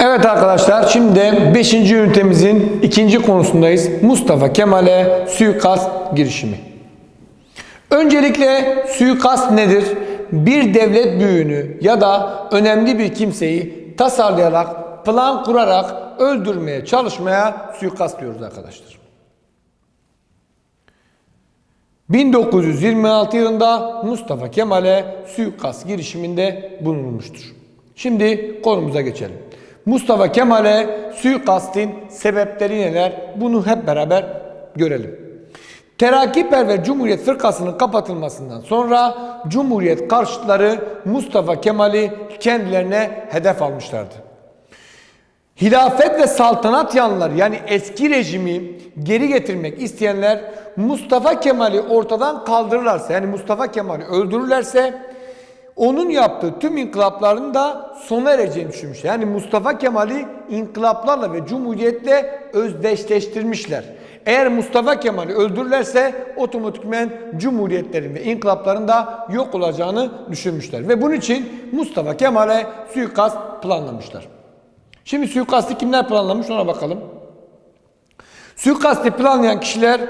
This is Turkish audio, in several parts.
Evet arkadaşlar şimdi 5. ünitemizin ikinci konusundayız. Mustafa Kemal'e suikast girişimi. Öncelikle suikast nedir? Bir devlet büyüğünü ya da önemli bir kimseyi tasarlayarak, plan kurarak öldürmeye çalışmaya suikast diyoruz arkadaşlar. 1926 yılında Mustafa Kemal'e suikast girişiminde bulunulmuştur. Şimdi konumuza geçelim. Mustafa Kemal'e suikastin sebepleri neler? Bunu hep beraber görelim. Terakkiperver Cumhuriyet Fırkası'nın kapatılmasından sonra Cumhuriyet karşıtları Mustafa Kemal'i kendilerine hedef almışlardı. Hilafet ve saltanat yanlıları yani eski rejimi geri getirmek isteyenler Mustafa Kemal'i ortadan kaldırırlarsa yani Mustafa Kemal'i öldürürlerse onun yaptığı tüm inkılapların da sona ereceğini düşünmüşler. Yani Mustafa Kemal'i inkılaplarla ve cumhuriyetle özdeşleştirmişler. Eğer Mustafa Kemal'i öldürürlerse otomatikmen cumhuriyetlerin ve inkılapların da yok olacağını düşünmüşler. Ve bunun için Mustafa Kemal'e suikast planlamışlar. Şimdi suikastı kimler planlamış ona bakalım. Suikastı planlayan kişiler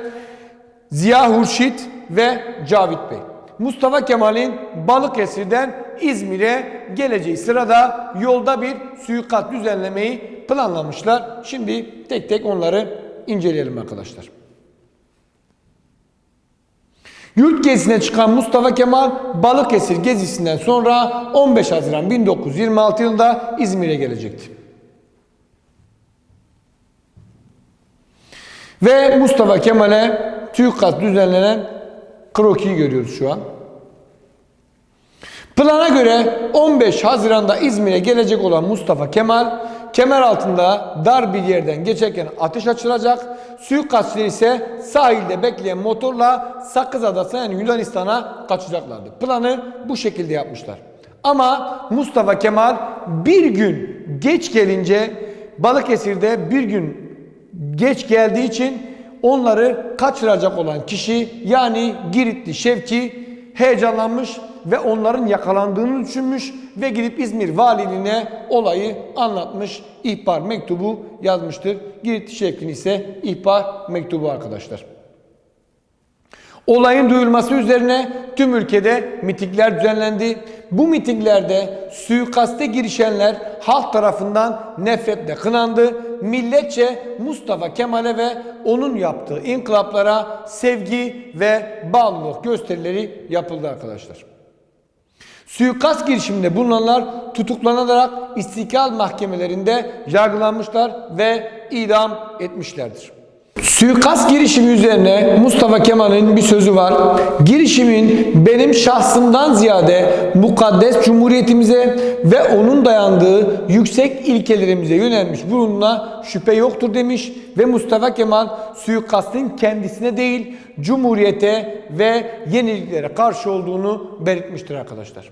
Ziya Hurşit ve Cavit Bey. Mustafa Kemal'in Balıkesir'den İzmir'e geleceği sırada yolda bir suikast düzenlemeyi planlamışlar. Şimdi tek tek onları inceleyelim arkadaşlar. Yurt gezisine çıkan Mustafa Kemal Balıkesir gezisinden sonra 15 Haziran 1926 yılında İzmir'e gelecekti. Ve Mustafa Kemal'e suikast düzenlenen krokiyi görüyoruz şu an. Plana göre 15 Haziran'da İzmir'e gelecek olan Mustafa Kemal, kemer altında dar bir yerden geçerken ateş açılacak. Suikastçılar ise sahilde bekleyen motorla Sakız Adası'na yani Yunanistan'a kaçacaklardı. Planı bu şekilde yapmışlar. Ama Mustafa Kemal bir gün geç gelince Balıkesir'de bir gün geç geldiği için onları kaçıracak olan kişi yani Giritli Şevki heyecanlanmış ve onların yakalandığını düşünmüş ve gidip İzmir valiliğine olayı anlatmış. ihbar mektubu yazmıştır. Giritli Şevki'nin ise ihbar mektubu arkadaşlar. Olayın duyulması üzerine tüm ülkede mitingler düzenlendi. Bu mitinglerde suikaste girişenler halk tarafından nefretle kınandı. Milletçe Mustafa Kemal'e ve onun yaptığı inkılaplara sevgi ve bağlılık gösterileri yapıldı arkadaşlar. Suikast girişiminde bulunanlar tutuklanarak istiklal mahkemelerinde yargılanmışlar ve idam etmişlerdir. Suikast girişimi üzerine Mustafa Kemal'in bir sözü var. Girişimin benim şahsımdan ziyade mukaddes cumhuriyetimize ve onun dayandığı yüksek ilkelerimize yönelmiş bulunduğuna şüphe yoktur demiş ve Mustafa Kemal suikastın kendisine değil cumhuriyete ve yeniliklere karşı olduğunu belirtmiştir arkadaşlar.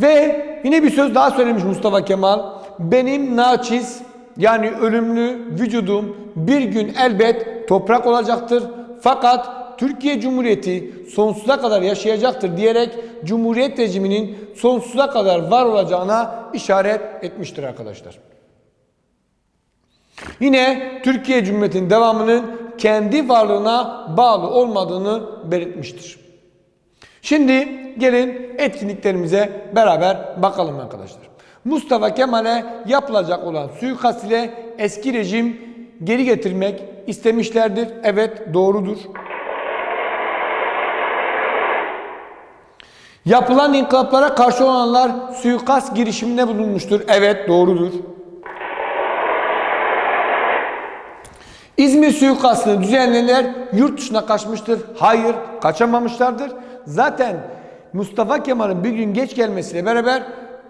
Ve yine bir söz daha söylemiş Mustafa Kemal. Benim naçiz yani ölümlü vücudum bir gün elbet toprak olacaktır. Fakat Türkiye Cumhuriyeti sonsuza kadar yaşayacaktır diyerek Cumhuriyet rejiminin sonsuza kadar var olacağına işaret etmiştir arkadaşlar. Yine Türkiye Cumhuriyeti'nin devamının kendi varlığına bağlı olmadığını belirtmiştir. Şimdi gelin etkinliklerimize beraber bakalım arkadaşlar. Mustafa Kemal'e yapılacak olan suikast ile eski rejim geri getirmek istemişlerdir. Evet doğrudur. Yapılan inkılaplara karşı olanlar suikast girişiminde bulunmuştur. Evet doğrudur. İzmir suikastını düzenleyenler yurt dışına kaçmıştır. Hayır kaçamamışlardır. Zaten Mustafa Kemal'in bir gün geç gelmesiyle beraber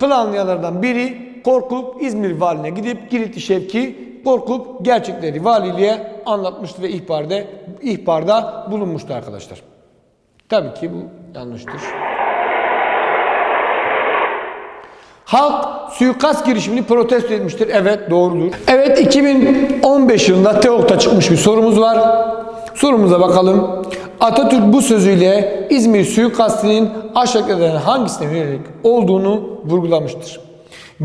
planlayanlardan biri korkup İzmir valine gidip Giritli Şevki korkup gerçekleri valiliğe anlatmıştı ve ihbarda, ihbarda bulunmuştu arkadaşlar. Tabii ki bu yanlıştır. Halk suikast girişimini protesto etmiştir. Evet doğrudur. Evet 2015 yılında TEOK'ta çıkmış bir sorumuz var. Sorumuza bakalım. Atatürk bu sözüyle İzmir suikastinin aşağıdakilerden hangisine yönelik olduğunu vurgulamıştır.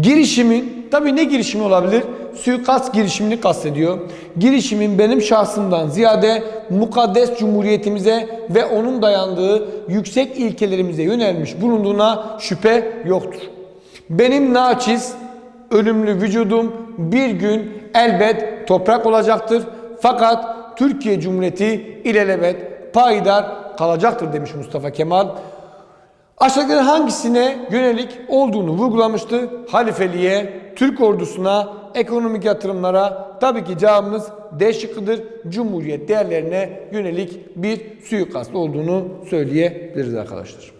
Girişimin, tabii ne girişimi olabilir? Suikast girişimini kastediyor. Girişimin benim şahsımdan ziyade mukaddes cumhuriyetimize ve onun dayandığı yüksek ilkelerimize yönelmiş bulunduğuna şüphe yoktur. Benim naçiz, ölümlü vücudum bir gün elbet toprak olacaktır. Fakat Türkiye Cumhuriyeti ilelebet payidar kalacaktır demiş Mustafa Kemal. Aşağıdakilerin hangisine yönelik olduğunu vurgulamıştı. Halifeliğe, Türk ordusuna, ekonomik yatırımlara tabii ki cevabımız D şıkkıdır. Cumhuriyet değerlerine yönelik bir suikast olduğunu söyleyebiliriz arkadaşlar.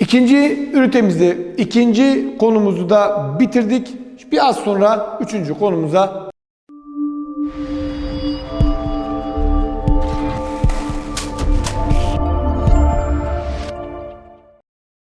İkinci ünitemizde ikinci konumuzu da bitirdik. Biraz sonra üçüncü konumuza